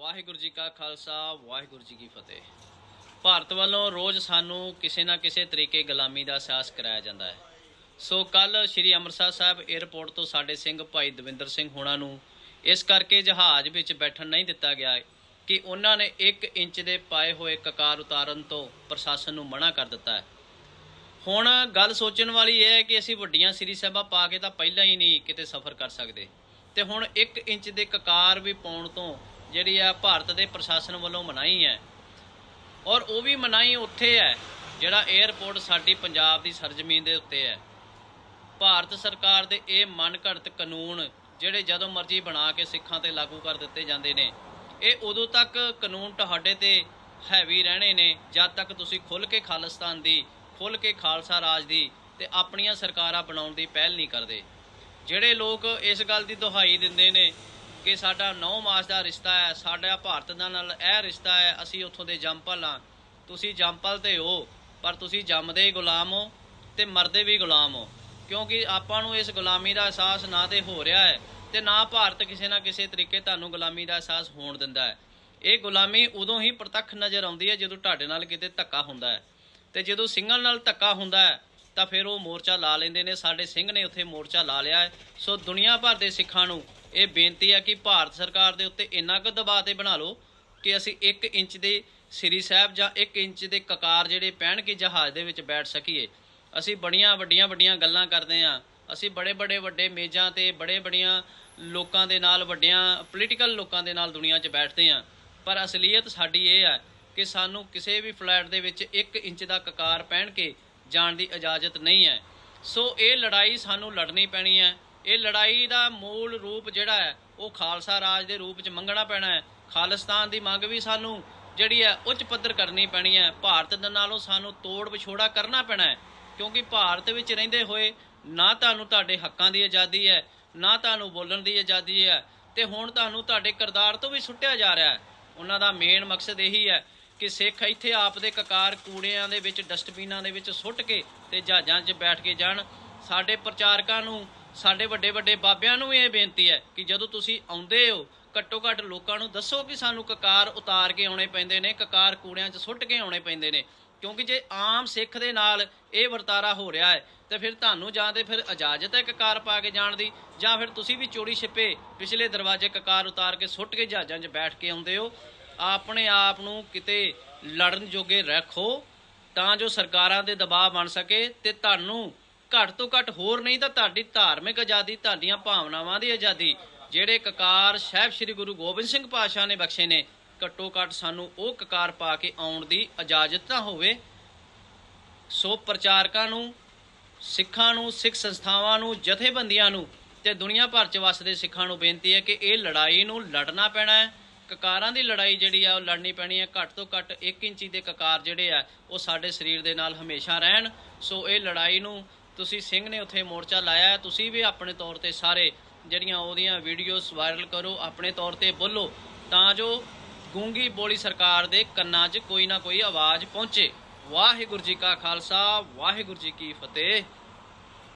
ਵਾਹਿਗੁਰੂ ਜੀ ਕਾ ਖਾਲਸਾ, ਵਾਹਿਗੁਰੂ ਜੀ ਕੀ ਫਤਿਹ। ਭਾਰਤ ਵੱਲੋਂ ਰੋਜ਼ ਸਾਨੂੰ ਕਿਸੇ ਨਾ ਕਿਸੇ ਤਰੀਕੇ ਗੁਲਾਮੀ ਦਾ ਅਹਿਸਾਸ ਕਰਾਇਆ ਜਾਂਦਾ ਹੈ। ਸੋ ਕੱਲ ਸ੍ਰੀ ਅੰਮ੍ਰਿਤਸਰ ਸਾਹਿਬ 에ਅਰਪੋਰਟ ਤੋਂ ਸਾਡੇ ਸਿੰਘ ਭਾਈ ਦਵਿੰਦਰ ਸਿੰਘ ਹੋਣਾ ਨੂੰ ਇਸ ਕਰਕੇ ਜਹਾਜ਼ ਵਿੱਚ ਬੈਠਣ ਨਹੀਂ ਦਿੱਤਾ ਗਿਆ ਕਿ ਉਹਨਾਂ ਨੇ 1 ਇੰਚ ਦੇ ਪਾਏ ਹੋਏ ਕਕਾਰ ਉਤਾਰਨ ਤੋਂ ਪ੍ਰਸ਼ਾਸਨ ਨੂੰ ਮਨਾ ਕਰ ਦਿੱਤਾ ਹੈ। ਹੁਣ ਗੱਲ ਸੋਚਣ ਵਾਲੀ ਇਹ ਹੈ ਕਿ ਅਸੀਂ ਵੱਡੀਆਂ ਸ੍ਰੀ ਸਾਹਿਬਾਂ ਪਾ ਕੇ ਤਾਂ ਪਹਿਲਾਂ ਹੀ ਨਹੀਂ ਕਿਤੇ ਸਫ਼ਰ ਕਰ ਸਕਦੇ। ਤੇ ਹੁਣ 1 ਇੰਚ ਦੇ ਕਕਾਰ ਵੀ ਪਾਉਣ ਤੋਂ ਜਿਹੜੀ ਆ ਭਾਰਤ ਦੇ ਪ੍ਰਸ਼ਾਸਨ ਵੱਲੋਂ ਮਨਾਈ ਹੈ। ਔਰ ਉਹ ਵੀ ਮਨਾਈ ਉੱਥੇ ਹੈ, ਜਿਹੜਾ 에ਅਰਪੋਰਟ ਸਾਡੀ ਪੰਜਾਬ ਦੀ ਸਰਜ਼ਮੀਨ ਦੇ ਉੱਤੇ ਹੈ। ਭਾਰਤ ਸਰਕਾਰ ਦੇ ਇਹ ਮਨਘੜਤ ਕਾਨੂੰਨ ਜਿਹੜੇ ਜਦੋਂ ਮਰਜ਼ੀ ਬਣਾ ਕੇ ਸਿੱਖਾਂ ਤੇ ਲਾਗੂ ਕਰ ਦਿੱਤੇ ਜਾਂਦੇ ਨੇ, ਇਹ ਉਦੋਂ ਤੱਕ ਕਾਨੂੰਨ ਤੁਹਾਡੇ ਤੇ ਹੈਵੀ ਰਹਿਣੇ ਨੇ, ਜਦ ਤੱਕ ਤੁਸੀਂ ਖੁੱਲ ਕੇ ਖਾਲਿਸਤਾਨ ਦੀ ਖੁੱਲ ਕੇ ਖਾਲਸਾ ਰਾਜ ਦੀ ਤੇ ਆਪਣੀਆਂ ਸਰਕਾਰਾਂ ਬਣਾਉਣ ਦੀ ਪਹਿਲ ਨਹੀਂ ਕਰਦੇ। ਜਿਹੜੇ ਲੋਕ ਇਸ ਗੱਲ ਦੀ ਦੁਹਾਈ ਦਿੰਦੇ ਨੇ ਕਿ ਸਾਡਾ 9 ਮਾਸ ਦਾ ਰਿਸ਼ਤਾ ਹੈ, ਸਾਡਾ ਭਾਰਤ ਦਾ ਨਾਲ ਇਹ ਰਿਸ਼ਤਾ ਹੈ, ਅਸੀਂ ਉੱਥੋਂ ਦੇ ਜੰਮਪਲ ਹਾਂ। ਤੁਸੀਂ ਜੰਮਪਲ ਤੇ ਹੋ, ਪਰ ਤੁਸੀਂ ਜੰਮਦੇ ਹੀ ਗੁਲਾਮ ਹੋ ਤੇ ਮਰਦੇ ਵੀ ਗੁਲਾਮ ਹੋ। ਕਿਉਂਕਿ ਆਪਾਂ ਨੂੰ ਇਸ ਗੁਲਾਮੀ ਦਾ ਅਹਿਸਾਸ ਨਾ ਤੇ ਹੋ ਰਿਹਾ ਹੈ ਤੇ ਨਾ ਭਾਰਤ ਕਿਸੇ ਨਾ ਕਿਸੇ ਤਰੀਕੇ ਤੁਹਾਨੂੰ ਗੁਲਾਮੀ ਦਾ ਅਹਿਸਾਸ ਹੋਣ ਦਿੰਦਾ ਹੈ। ਇਹ ਗੁਲਾਮੀ ਉਦੋਂ ਹੀ ਪ੍ਰਤੱਖ ਨਜ਼ਰ ਆਉਂਦੀ ਹੈ ਜਦੋਂ ਤੁਹਾਡੇ ਨਾਲ ਕਿਤੇ ਧੱਕਾ ਹੁੰਦਾ ਹੈ। ਤੇ ਜਦੋਂ ਸਿੰਘਾਂ ਨਾਲ ਧੱਕਾ ਹੁੰਦਾ ਹੈ, ਤਾਂ ਫਿਰ ਉਹ ਮੋਰਚਾ ਲਾ ਲੈਂਦੇ ਨੇ। ਸਾਡੇ ਸਿੰਘ ਨੇ ਉੱਥੇ ਮੋਰਚਾ ਲਾ ਲਿਆ ਹੈ। ਸੋ ਦੁਨੀਆ ਭਰ ਦੇ ਸਿੱਖਾਂ ਨੂੰ ਇਹ ਬੇਨਤੀ ਹੈ ਕਿ ਭਾਰਤ ਸਰਕਾਰ ਦੇ ਉੱਤੇ ਇੰਨਾ ਕੁ ਦਬਾਅ ਤੇ ਬਣਾ ਲਓ ਕਿ ਅਸੀਂ 1 ਇੰਚ ਦੇ ਸ੍ਰੀ ਸਾਹਿਬ ਜਾਂ 1 ਇੰਚ ਦੇ ਕਕਾਰ ਜਿਹੜੇ ਪਹਿਨ ਕੇ ਜਹਾਜ਼ ਦੇ ਵਿੱਚ ਬੈਠ ਸਕੀਏ। ਅਸੀਂ ਬੜੀਆਂ ਵੱਡੀਆਂ ਵੱਡੀਆਂ ਗੱਲਾਂ ਕਰਦੇ ਹਾਂ। ਅਸੀਂ ਬੜੇ ਬੜੇ ਵੱਡੇ ਮੇਜ਼ਾਂ ਤੇ ਬੜੇ ਬੜੀਆਂ ਲੋਕਾਂ ਦੇ ਨਾਲ, ਵੱਡਿਆਂ ਪੋਲੀਟੀਕਲ ਲੋਕਾਂ ਦੇ ਨਾਲ ਦੁਨੀਆ 'ਚ ਬੈਠਦੇ ਹਾਂ। ਪਰ ਅਸਲੀਅਤ ਸਾਡੀ ਇਹ ਹੈ ਕਿ ਸਾਨੂੰ ਕਿਸੇ ਵੀ ਫਲੈਟ ਦੇ ਵਿੱਚ 1 ਇੰਚ ਦਾ ਕਕਾਰ ਪਹਿਨ ਕੇ ਜਾਣ ਦੀ ਇਜਾਜ਼ਤ ਨਹੀਂ ਹੈ। ਸੋ ਇਹ ਲੜਾਈ ਸਾਨੂੰ ਲੜਨੀ ਪੈਣੀ ਹੈ। ਇਹ ਲੜਾਈ ਦਾ ਮੂਲ ਰੂਪ ਜਿਹੜਾ ਹੈ, ਉਹ ਖਾਲਸਾ ਰਾਜ ਦੇ ਰੂਪ 'ਚ ਮੰਗਣਾ ਪੈਣਾ ਹੈ। ਖਾਲਿਸਤਾਨ ਦੀ ਮੰਗ ਵੀ ਸਾਨੂੰ ਜਿਹੜੀ ਹੈ, ਉੱਚ ਪੱਧਰ ਕਰਨੀ ਪੈਣੀ ਹੈ। ਭਾਰਤ ਦੇ ਨਾਲੋਂ ਸਾਨੂੰ ਤੋੜ ਵਿਛੋੜਾ ਕਰਨਾ ਪੈਣਾ ਹੈ, ਕਿਉਂਕਿ ਭਾਰਤ ਵਿੱਚ ਰਹਿੰਦੇ ਹੋਏ ਨਾ ਤੁਹਾਨੂੰ ਤੁਹਾਡੇ ਹੱਕਾਂ ਦੀ ਆਜ਼ਾਦੀ ਹੈ, ਨਾ ਤੁਹਾਨੂੰ ਬੋਲਣ ਦੀ ਆਜ਼ਾਦੀ ਹੈ ਤੇ ਹੁਣ ਤੁਹਾਨੂੰ ਤੁਹਾਡੇ ਕਿਰਦਾਰ ਤੋਂ ਵੀ ਸੁੱਟਿਆ ਜਾ ਰਿਹਾ ਹੈ। ਉਹਨਾਂ ਦਾ ਮੇਨ ਮਕਸਦ ਇਹੀ ਹੈ ਕਿ ਸਿੱਖ ਇੱਥੇ ਆਪ ਦੇ ਕਕਾਰ ਕੂੜਿਆਂ ਦੇ ਵਿੱਚ ਡਸਟਬਿਨਾਂ ਦੇ ਵਿੱਚ ਸੁੱਟ ਕੇ ਤੇ ਜਹਾਜ਼ਾਂ 'ਚ ਬੈਠ ਕੇ ਜਾਣ। ਸਾਡੇ ਪ੍ਰਚਾਰਕਾਂ ਨੂੰ ਸਾਡੇ ਵੱਡੇ ਵੱਡੇ ਬਾਬਿਆਂ ਨੂੰ ਵੀ ਇਹ ਬੇਨਤੀ ਹੈ ਕਿ ਜਦੋਂ ਤੁਸੀਂ ਆਉਂਦੇ ਹੋ, ਘੱਟੋ ਘੱਟ ਲੋਕਾਂ ਨੂੰ ਦੱਸੋ ਕਿ ਸਾਨੂੰ ਕਕਾਰ ਉਤਾਰ ਕੇ ਆਉਣੇ ਪੈਂਦੇ ਨੇ, ਕਕਾਰ ਕੂੜਿਆਂ 'ਚ ਸੁੱਟ ਕੇ ਆਉਣੇ ਪੈਂਦੇ ਨੇ। ਕਿਉਂਕਿ ਜੇ ਆਮ ਸਿੱਖ ਦੇ ਨਾਲ ਇਹ ਵਰਤਾਰਾ ਹੋ ਰਿਹਾ ਹੈ, ਤੇ ਫਿਰ ਤੁਹਾਨੂੰ ਜਾਂ ਤੇ ਫਿਰ ਇਜਾਜ਼ਤ ਹੈ ਕਕਾਰ ਪਾ ਕੇ ਜਾਣ ਦੀ, ਜਾਂ ਫਿਰ ਤੁਸੀਂ ਵੀ ਚੋਰੀ ਛਿਪੇ ਪਿਛਲੇ ਦਰਵਾਜ਼ੇ ਕਕਾਰ ਉਤਾਰ ਕੇ ਸੁੱਟ ਕੇ ਜਹਾਜ਼ਾਂ 'ਚ ਬੈਠ ਕੇ ਆਉਂਦੇ ਹੋ, ਆਪਣੇ ਆਪ ਨੂੰ ਕਿਤੇ ਲੜਨ ਜੋਗੇ ਰੱਖੋ, ਤਾਂ ਜੋ ਸਰਕਾਰਾਂ ਦੇ ਦਬਾਅ ਬਣ ਸਕੇ ਤੇ ਤੁਹਾਨੂੰ ਘੱਟ ਤੋਂ ਘੱਟ ਹੋਰ ਨਹੀਂ ਤਾਂ ਤੁਹਾਡੀ ਧਾਰਮਿਕ ਆਜ਼ਾਦੀ, ਤੁਹਾਡੀਆਂ ਭਾਵਨਾਵਾਂ ਦੀ ਆਜ਼ਾਦੀ, ਜਿਹੜੇ ਕਕਾਰ ਸਾਹਿਬ ਸ੍ਰੀ ਗੁਰੂ ਗੋਬਿੰਦ ਸਿੰਘ ਪਾਤਸ਼ਾਹ ਨੇ ਬਖਸ਼ੇ ਨੇ, ਘੱਟੋ ਘੱਟ ਸਾਨੂੰ ਉਹ ਕਕਾਰ ਪਾ ਕੇ ਆਉਣ ਦੀ ਇਜਾਜ਼ਤ ਤਾਂ ਹੋਵੇ। ਸੋ ਪ੍ਰਚਾਰਕਾਂ ਨੂੰ, ਸਿੱਖਾਂ ਨੂੰ, ਸਿੱਖ ਸੰਸਥਾਵਾਂ ਨੂੰ, ਜਥੇਬੰਦੀਆਂ ਨੂੰ ਤੇ ਦੁਨੀਆ ਭਰ ਚ ਵਸਦੇ ਸਿੱਖਾਂ ਨੂੰ ਬੇਨਤੀ ਹੈ ਕਿ ਇਹ ਲੜਾਈ ਨੂੰ ਲੜਨਾ ਪੈਣਾ ਹੈ। ਕਕਾਰਾਂ ਦੀ ਲੜਾਈ ਜਿਹੜੀ ਆ ਉਹ ਲੜਨੀ ਪੈਣੀ ਹੈ। ਘੱਟ ਤੋਂ ਘੱਟ 1 ਇੰਚੀ ਦੇ ਕਕਾਰ ਜਿਹੜੇ ਆ, ਉਹ ਸਾਡੇ ਸਰੀਰ ਦੇ ਨਾਲ ਹਮੇਸ਼ਾ ਰਹਿਣ। ਸੋ ਇਹ ਲੜਾਈ ਨੂੰ ਤੁਸੀਂ ਸਿੰਘ ਨੇ ਉੱਥੇ ਮੋਰਚਾ ਲਾਇਆ ਤੁਸੀਂ ਵੀ ਆਪਣੇ ਤੌਰ ਤੇ ਸਾਰੇ ਜਿਹੜੀਆਂ ਉਹਦੀਆਂ ਵੀਡੀਓਜ਼ ਵਾਇਰਲ ਕਰੋ, ਆਪਣੇ ਤੌਰ ਤੇ ਬੋਲੋ, ਤਾਂ ਜੋ ਗੂੰਗੀ ਬੋਲੀ ਸਰਕਾਰ ਦੇ ਕੰਨਾਂ 'ਚ ਕੋਈ ਨਾ ਕੋਈ ਆਵਾਜ਼ ਪਹੁੰਚੇ। ਵਾਹਿਗੁਰੂ ਜੀ ਕਾ ਖਾਲਸਾ, ਵਾਹਿਗੁਰੂ ਜੀ ਕੀ ਫਤਿਹ।